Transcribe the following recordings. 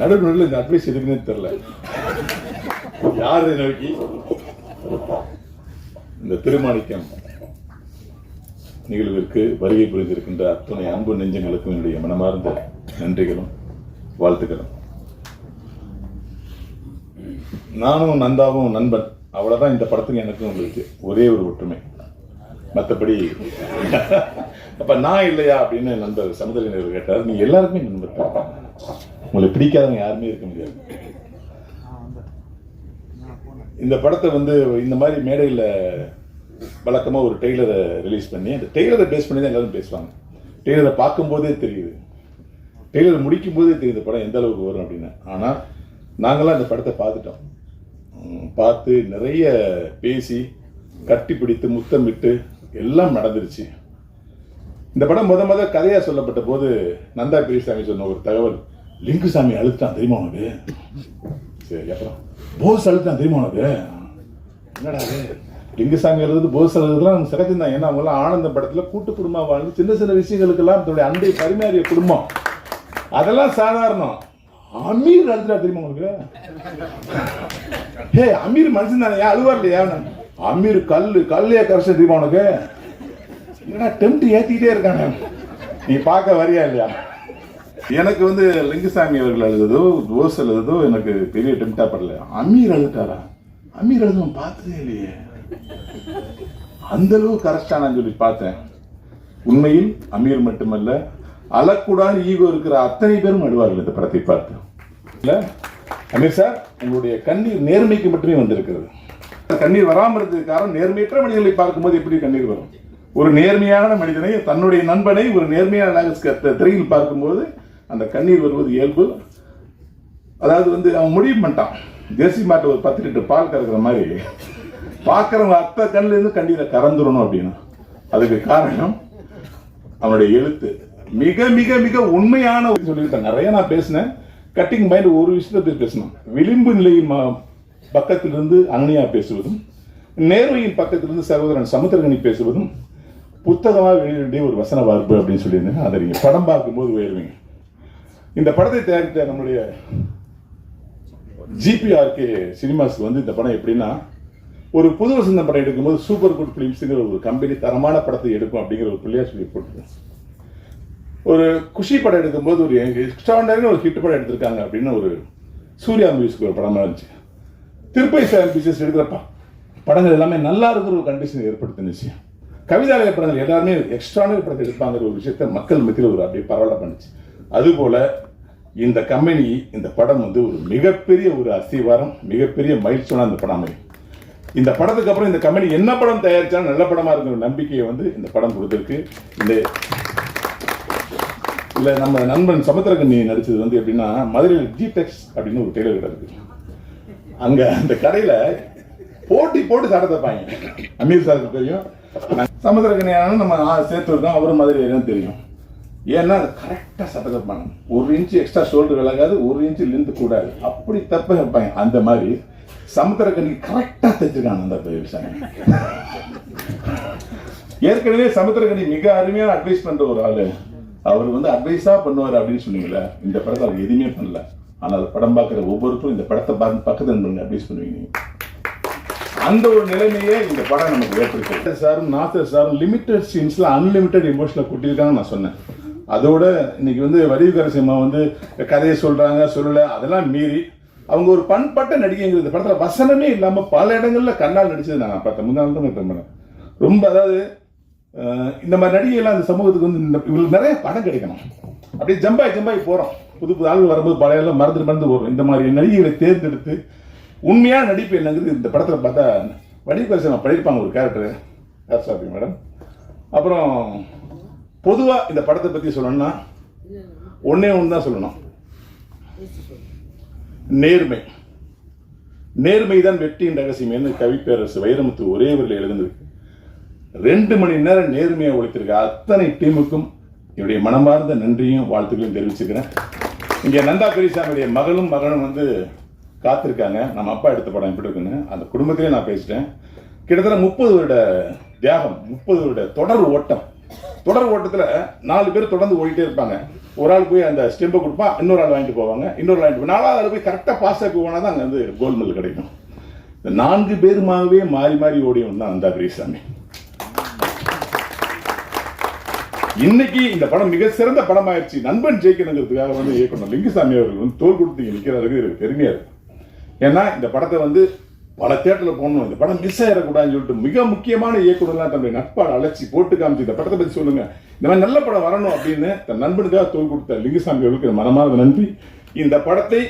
நடுவு இந்த அட்வைஸ் எதுக்குன்னு தெரியல. யார் நோக்கி? இந்த திருமாணிக்கம் நிகழ்விற்கு வருகை புரிந்திருக்கின்ற அத்துணை அன்பு நெஞ்சங்களுக்கும் என்னுடைய மனமார்ந்த நன்றிகளும் வாழ்த்துக்களும் நானும் நந்தாவும் நண்பன். அவ்வளோதான் இந்த படத்துக்கு எனக்கும் உங்களுக்கு ஒரே ஒரு ஒற்றுமை. மற்றபடி அப்போ நான் இல்லையா அப்படின்னு நண்பர் சமுதிரனர் கேட்டார். நீங்கள் எல்லாருக்குமே நண்பர் உங்களை பிடிக்காதவங்க யாருமே இருக்க முடியாது. இந்த படத்தை வந்து இந்த மாதிரி மேடையில் வழக்கமாக ஒரு டெய்லரை ரிலீஸ் பண்ணி அந்த டெய்லரை பேஸ் பண்ணி தான் எல்லாரும் பேசுவாங்க. டெய்லரை பார்க்கும்போதே தெரியுது. டெய்லர் முடிக்கும் போதே தெரியுது இந்த படம் எந்த அளவுக்கு வரும் அப்படின்னு. ஆனால் நாங்களாம் இந்த படத்தை பார்த்துட்டோம். பார்த்து நிறைய பேசி கட்டி பிடித்து முத்தமிட்டு எல்லாம் நடந்துருச்சு. இந்த படம் முத முத கதையாக சொல்லப்பட்ட போது நந்தா பெரியசாமி சொன்ன ஒரு தகவல். லிங்குசாமி அழுத்தான் தெரியுமா உனக்கு? சரி அப்புறம். போஸ் அழுத்தான் தெரியுமா உனக்கு? என்னடா லிங்கு லிங்குசாமி எழுதுறது போஸ் எழுதுறதுலாம் சிறக்கும் தான். ஏன்னா அவங்களாம் ஆனந்த படத்துல கூட்டு குடும்பம் வாழ்ந்து சின்ன சின்ன விஷயங்களுக்கெல்லாம் தன்னுடைய அன்பை பரிமாறிய குடும்பம். அதெல்லாம் சாதாரணம். அமீர் அழுதுடா தெரியுமா உங்களுக்கு ஹே அமீர் மனுஷன் தானே. அழுவார் இல்லையா அமீர் கல்லு கல்லையே கரைச்ச தெரியுமா உனக்கு? என்னடா டெம்ட் ஏத்திக்கிட்டே இருக்கானே? நீ பார்க்க வரியா இல்லையா? எனக்கு வந்து லிங்குசாமி அவர்கள் எழுதுதோ போஸ் எழுதுதோ எனக்கு பெரிய டெம்டா படல. அமீர் எழுதுட்டாரா? அமீர் எழுதும் பார்த்ததே இல்லையே. அந்த அளவு கரெக்டானு சொல்லி பார்த்தேன். உண்மையில் அமீர் மட்டுமல்ல அழக்கூடாது ஈகோ இருக்கிற அத்தனை பேரும் அழுவார்கள் இந்த படத்தை பார்த்து. இல்லை? அமீர் சார் உங்களுடைய கண்ணீர் நேர்மைக்கு மட்டுமே வந்திருக்கிறது. கண்ணீர் வராமல் இருக்கிறதுக்கு காரணம் நேர்மையற்ற மனிதர்களை பார்க்கும்போது எப்படி கண்ணீர் வரும்? ஒரு நேர்மையான மனிதனை தன்னுடைய நண்பனை ஒரு நேர்மையான திரையில் பார்க்கும்போது அந்த கண்ணீர் வருவது இயல்பு. அதாவது வந்து அவன் முடிவு பண்ணிட்டான். தேசி மாட்டை ஒரு பத்து லிட்டர் பால் கறக்கிற மாதிரி. பார்க்குறவங்க அத்தை கண்ணிலேருந்து கண்ணீரை கறந்துடணும் அப்படின்னு. அதுக்கு காரணம் அவனுடைய எழுத்து. மிக மிக மிக உண்மையான சொல்லியிருக்கேன் நிறைய நான் பேசினேன். கட்டிங் மைண்ட் ஒரு விஷயத்தை பத்தி பேசணும். விளிம்பு நிலையின் ம- பக்கத்திலிருந்து அங்கனியா பேசுவதும் நேர்மையின் பக்கத்திலிருந்து சகோதரன் சமுத்திரகனி பேசுவதும் புத்தகமாக வெளியிட வேண்டிய ஒரு வசன வார்ப்பு அப்படின்னு சொல்லியிருந்தேன். அதை நீங்கள் படம் பார்க்கும்போது உயர்வீங்க இந்த படத்தை தயாரித்த நம்முடைய ஜிபிஆர்கே சினிமாஸ்க்கு வந்து இந்த படம் எப்படின்னா ஒரு புது வசந்த படம் எடுக்கும்போது சூப்பர் குட் ஃபிலிம்ஸுங்கிற ஒரு கம்பெனி தரமான படத்தை எடுக்கும் அப்படிங்கிற ஒரு பிள்ளையார் சொல்லி போட்டுருக்கேன் ஒரு குஷி படம் எடுக்கும்போது ஒரு எக்ஸ்ட்ராடனரி ஒரு ஹிட் படம் எடுத்திருக்காங்க அப்படின்னு ஒரு சூர்யா மியூசிக் ஒரு படமாக இருந்துச்சு. திருப்பை சாயம் பிக்சர்ஸ் எடுக்கிறப்ப படங்கள் எல்லாமே நல்லா இருக்கிற ஒரு கண்டிஷன் ஏற்படுத்தினுச்சு கவிதாலய படங்கள் எல்லாருமே எக்ஸ்ட்ரானரி படத்தை எடுப்பாங்கிற ஒரு விஷயத்த மக்கள் மத்தியில் ஒரு அப்படியே பரவாயில்ல பண்ணுச்சு. அதுபோல இந்த கம்பெனி இந்த படம் வந்து ஒரு மிகப்பெரிய ஒரு அஸ்திவாரம் மிகப்பெரிய மகிழ்ச்சியான இந்த படம் அமையும். இந்த படத்துக்கு அப்புறம் இந்த கம்பெனி என்ன படம் தயாரிச்சாலும் நல்ல படமா இருக்கிற நம்பிக்கையை வந்து இந்த படம் கொடுத்துருக்கு. இந்த இல்லை நம்ம நண்பன் சமுத்திரகண்ணி நடிச்சது வந்து எப்படின்னா மதுரையில் ஜிடெக்ஸ் அப்படின்னு ஒரு டெய்லர் கடை இருக்கு அந்த கடையில் போட்டி போட்டு சட்டை தைப்பாங்க அமீர் சாருக்கு தெரியும். சமுத்திரகனியான நம்ம சேர்த்து இருக்கோம் அவரும் மதுரை தெரியும். ஏன்னா கரெக்டாக சட்டத்தை பண்ணணும். ஒரு இன்ச்சு எக்ஸ்ட்ரா ஷோல்டர் விலகாது ஒரு இன்ச்சு லிந்து கூடாது. அப்படி தப்ப வைப்பாங்க. அந்த மாதிரி சமுத்திரக்கனி கரெக்டாக தைச்சிருக்காங்க அந்த விவசாயம் ஏற்கனவே சமுத்திரக்கனி மிக அருமையான அட்வைஸ் பண்ற ஒரு ஆளு. அவர் வந்து அட்வைஸா பண்ணுவார் அப்படின்னு சொன்னீங்களே இந்த படத்தை அவர் எதுவுமே பண்ணல. ஆனால் படம் பார்க்குற ஒவ்வொருத்தரும் இந்த படத்தை பார்த்து பக்கத்தில் இருந்து அட்வைஸ் பண்ணுவீங்க அந்த ஒரு நிலைமையே இந்த படம் நமக்கு ஏற்படுத்தி சாரும் நாசர் சாரும் லிமிட்டட் சீன்ஸ்ல அன்லிமிட்டட் இமோஷனல் கொட்டியிருக்காங்கன்னு நான் சொன்னேன். அதோட இன்னைக்கு வந்து வடிவுகரசியம்மா வந்து கதையை சொல்றாங்க சொல்லலை அதெல்லாம் மீறி அவங்க ஒரு பண்பட்ட நடிகைங்கிறது இந்த படத்தில் வசனமே இல்லாமல் பல இடங்களில் கண்ணால் நடிச்சது நான் பார்த்தேன் முந்தாள் தான் பார்த்தேன் ரொம்ப அதாவது இந்த மாதிரி நடிகைலாம் அந்த சமூகத்துக்கு வந்து இந்த இவங்களுக்கு நிறைய படம் கிடைக்கணும். அப்படியே ஜம்பாய் ஜம்பாய் போகிறோம் புது புது ஆள் வரும்போது பழைய எல்லாம் மறந்து மறந்து போகிறோம் இந்த மாதிரி நடிகைகளை தேர்ந்தெடுத்து உண்மையாக நடிப்பு என்னங்கிறது இந்த படத்தில் பார்த்தா வடிவகரசன் படிப்பாங்க ஒரு கேரக்டர் யார் மேடம்? அப்புறம் பொதுவாக இந்த படத்தை பற்றி சொல்லணும்னா ஒன்றே ஒன்று தான் சொல்லணும். நேர்மை. நேர்மை தான் வெற்றியின் ரகசியம் என்று கவிப்பேரரசு வைரமுத்து ஒரே வரியில் எழுதினது. ரெண்டு மணி நேரம் நேர்மையாக உழைத்திருக்க அத்தனை டீமுக்கும் என்னுடைய மனமார்ந்த நன்றியும் வாழ்த்துக்களையும் தெரிவிச்சுக்கிறேன். இங்கே நந்தா பெரியசாமியுடைய மகளும் மகனும் வந்து காத்திருக்காங்க. நம்ம அப்பா எடுத்த படம் எப்படி இருக்குன்னு அந்த குடும்பத்திலே நான் பேசிட்டேன். கிட்டத்தட்ட முப்பது வருட தியாகம் முப்பது வருட தொடர் ஓட்டம். தொடர் ஓட்டத்தில் நாலு பேர் தொடர்ந்து ஓடிட்டே இருப்பாங்க. ஒரு ஆள் போய் அந்த ஸ்டெம்பை கொடுப்பான் இன்னொரு ஆள் வாங்கிட்டு போவாங்க இன்னொரு வாங்கிட்டு போய் நாலாவது ஆள் போய் கரெக்டாக பாஸ் ஆக்கி போனால் தான் அங்கே வந்து கோல்டு மெடல் கிடைக்கும். இந்த நான்கு பேருமாகவே மாறி மாறி ஓடியும் தான் அந்த பெரியசாமி இன்னைக்கு இந்த படம் மிக சிறந்த படமாயிருச்சு. நண்பன் ஜெயிக்கணுங்கிறதுக்காக வந்து இயக்குனர் லிங்குசாமி அவர்கள் வந்து தோல் கொடுத்து இங்க நிற்கிறாருக்கு பெருமையாக பெருமையா இருக்கு. ஏன்னா இந்த படத்தை வந்து பல தேட்டரில் போடணும். இந்த படம் மிஸ் ஆகிடக்கூடாதுன்னு சொல்லிட்டு மிக முக்கியமான இயக்குநர்லாம் தன்னுடைய நட்பாடு அழைச்சி போட்டு காமிச்சு இந்த படத்தை பற்றி சொல்லுங்க. இந்த மாதிரி நல்ல படம் வரணும் அப்படின்னு தன் நண்பனுக்காக தோல் கொடுத்த லிங்குசாமி அவர்களுக்கு மனமாக மனமார்ந்த நன்றி. இந்த படத்தை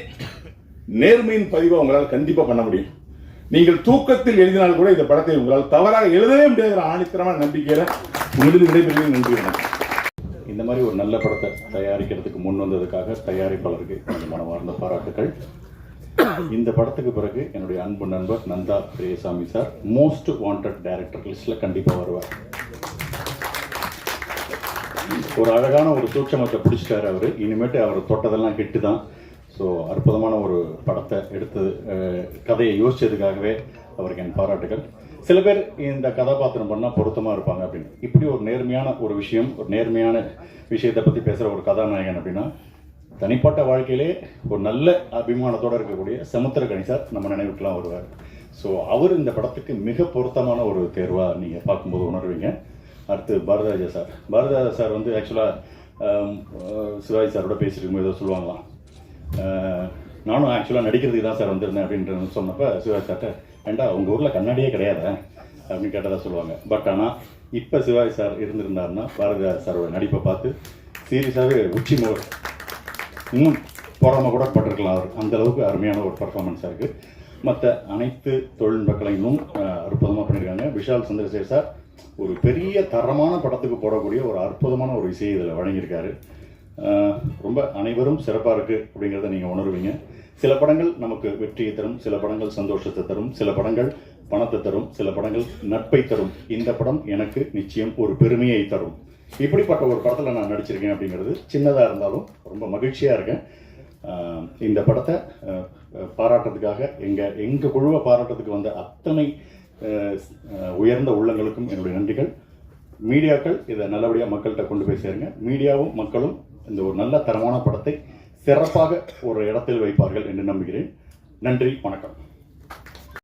நேர்மையின் பதிவை உங்களால் கண்டிப்பாக பண்ண முடியும். நீங்கள் தூக்கத்தில் எழுதினால் கூட இந்த படத்தை உங்களால் தவறாக எழுதவே முடியாத ஆணித்தரமான நம்பிக்கையில உங்களுக்கு விடைபெறுவது நன்றி வணக்கம். இந்த மாதிரி ஒரு நல்ல படத்தை தயாரிக்கிறதுக்கு முன் வந்ததுக்காக தயாரிப்பாளருக்கு மனமார்ந்த பாராட்டுகள் இந்த படத்துக்கு பிறகு என்னுடைய அன்பு நண்பர் Nanda Priyasamy sir most wanted director லிஸ்ட்ல கண்டிப்பா வருவார். ஒரு அழகான ஒரு சூட்சமத்தை பிடிச்சிட்டாரு அவர். இனிமேட்டு அவர் தொட்டதெல்லாம் கெட்டு தான் ஸோ அற்புதமான ஒரு படத்தை எடுத்தது கதையை யோசிச்சதுக்காகவே அவருக்கு என் பாராட்டுகள். சில பேர் இந்த கதாபாத்திரம் பண்ணால் பொருத்தமாக இருப்பாங்க அப்படின்னு. இப்படி ஒரு நேர்மையான ஒரு விஷயம் ஒரு நேர்மையான விஷயத்தை பற்றி பேசுகிற ஒரு கதாநாயகன் அப்படின்னா தனிப்பட்ட வாழ்க்கையிலே ஒரு நல்ல அபிமானத்தோடு இருக்கக்கூடிய சமுத்திர சார் நம்ம நினைவுக்கெல்லாம் வருவார். ஸோ அவர் இந்த படத்துக்கு மிக பொருத்தமான ஒரு தேர்வாக நீங்கள் பார்க்கும்போது உணர்வீங்க. அடுத்து பாரதிராஜா சார். பாரதிராஜா சார் வந்து ஆக்சுவலாக சிவாஜி சாரோட பேசியிருக்கும் ஏதோ சொல்லுவாங்களாம். நானும் ஆக்சுவலாக நடிக்கிறதுக்கு தான் சார் வந்திருந்தேன் அப்படின்ற சொன்னப்போ சிவாஜி சார்ட்ட ஏண்டா உங்கள் ஊரில் கண்ணாடியே கிடையாது? அப்படின்னு கேட்டதாக சொல்லுவாங்க. பட் ஆனால் இப்போ சிவாஜி சார் இருந்திருந்தாருன்னா பாரதிராஜா சாரோட நடிப்பை பார்த்து சீரியஸாகவே உச்சி மோர். இன்னும் பொறாம கூட பட்டிருக்கலாம் அவர். அந்த அளவுக்கு அருமையான ஒரு பர்ஃபார்மன்ஸாக இருக்குது மற்ற அனைத்து தொழில்நுட்பங்களையும் அற்புதமாக பண்ணியிருக்காங்க விஷால் சந்திரசேகர் சார் ஒரு பெரிய தரமான படத்துக்கு போடக்கூடிய ஒரு அற்புதமான ஒரு இசையை இதில் வழங்கியிருக்காரு. ரொம்ப அனைவரும் சிறப்பாக இருக்குது அப்படிங்கிறத நீங்கள் உணர்வீங்க. சில படங்கள் நமக்கு வெற்றியை தரும் சில படங்கள் சந்தோஷத்தை தரும் சில படங்கள் பணத்தை தரும் சில படங்கள் நட்பை தரும். இந்த படம் எனக்கு நிச்சயம் ஒரு பெருமையை தரும். இப்படிப்பட்ட ஒரு படத்தில் நான் நடிச்சிருக்கேன் அப்படிங்கிறது சின்னதாக இருந்தாலும் ரொம்ப மகிழ்ச்சியாக இருக்கேன். இந்த படத்தை பாராட்டுறதுக்காக எங்கள் எங்கள் குழுவை பாராட்டுறதுக்கு வந்த அத்தனை உயர்ந்த உள்ளங்களுக்கும் என்னுடைய நன்றிகள். மீடியாக்கள் இதை நல்லபடியாக மக்கள்கிட்ட கொண்டு போய் சேருங்க. மீடியாவும் மக்களும் இந்த ஒரு நல்ல தரமான படத்தை சிறப்பாக ஒரு இடத்தில் வைப்பார்கள் என்று நம்புகிறேன். நன்றி வணக்கம்.